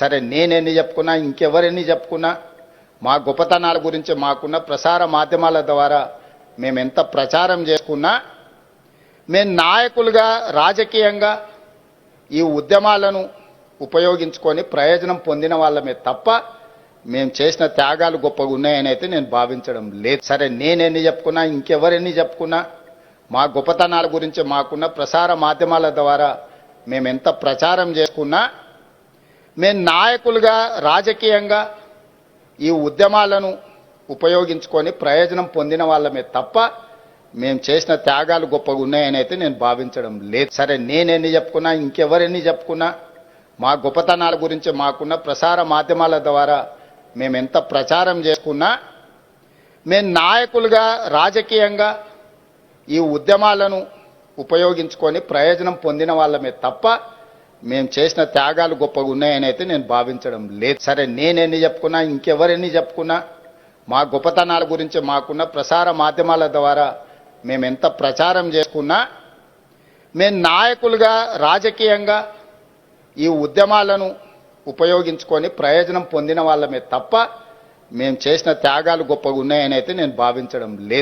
సరే నేనెన్ని చెప్పుకున్నా ఇంకెవరెన్ని చెప్పుకున్నా మా గొప్పతనాల గురించి మాకున్న ప్రసార మాధ్యమాల ద్వారా మేము ఎంత ప్రచారం చేసుకున్నా మేము నాయకులుగా రాజకీయంగా ఈ ఉద్యమాలను ఉపయోగించుకొని ప్రయోజనం పొందిన వాళ్ళమే తప్ప మేము చేసిన త్యాగాలు గొప్పగా ఉన్నాయని అయితే నేను భావించడం లేదు. సరే నేనెన్ని చెప్పుకున్నా ఇంకెవరెన్ని చెప్పుకున్నా మా గొప్పతనాల గురించి మాకున్న ప్రసార మాధ్యమాల ద్వారా మేము ఎంత ప్రచారం చేసుకున్నా మేము నాయకులుగా రాజకీయంగా ఈ ఉద్యమాలను ఉపయోగించుకొని ప్రయోజనం పొందిన వాళ్ళమే తప్ప మేము చేసిన త్యాగాలు గొప్పగా ఉన్నాయని అయితే నేను భావించడం లేదు. సరే నేనెన్ని చెప్పుకున్నా ఇంకెవరెన్ని చెప్పుకున్నా మా గొప్పతనాల గురించి మాకున్న ప్రసార మాధ్యమాల ద్వారా మేము ఎంత ప్రచారం చేసుకున్నా మేము నాయకులుగా రాజకీయంగా ఈ ఉద్యమాలను ఉపయోగించుకొని ప్రయోజనం పొందిన వాళ్ళమే తప్ప మేము చేసిన త్యాగాలు గొప్పగా ఉన్నాయని అయితే నేను భావించడం లేదు. సరే నేనెన్ని చెప్పుకున్నా ఇంకెవరెన్ని చెప్పుకున్నా మా గొప్పతనాల గురించి మాకున్న ప్రసార మాధ్యమాల ద్వారా మేము ఎంత ప్రచారం చేసుకున్నా మేము నాయకులుగా రాజకీయంగా ఈ ఉద్యమాలను ఉపయోగించుకొని ప్రయోజనం పొందిన వాళ్ళమే తప్ప మేము చేసిన త్యాగాలు గొప్పగా ఉన్నాయని అయితే నేను భావించడం లేదు.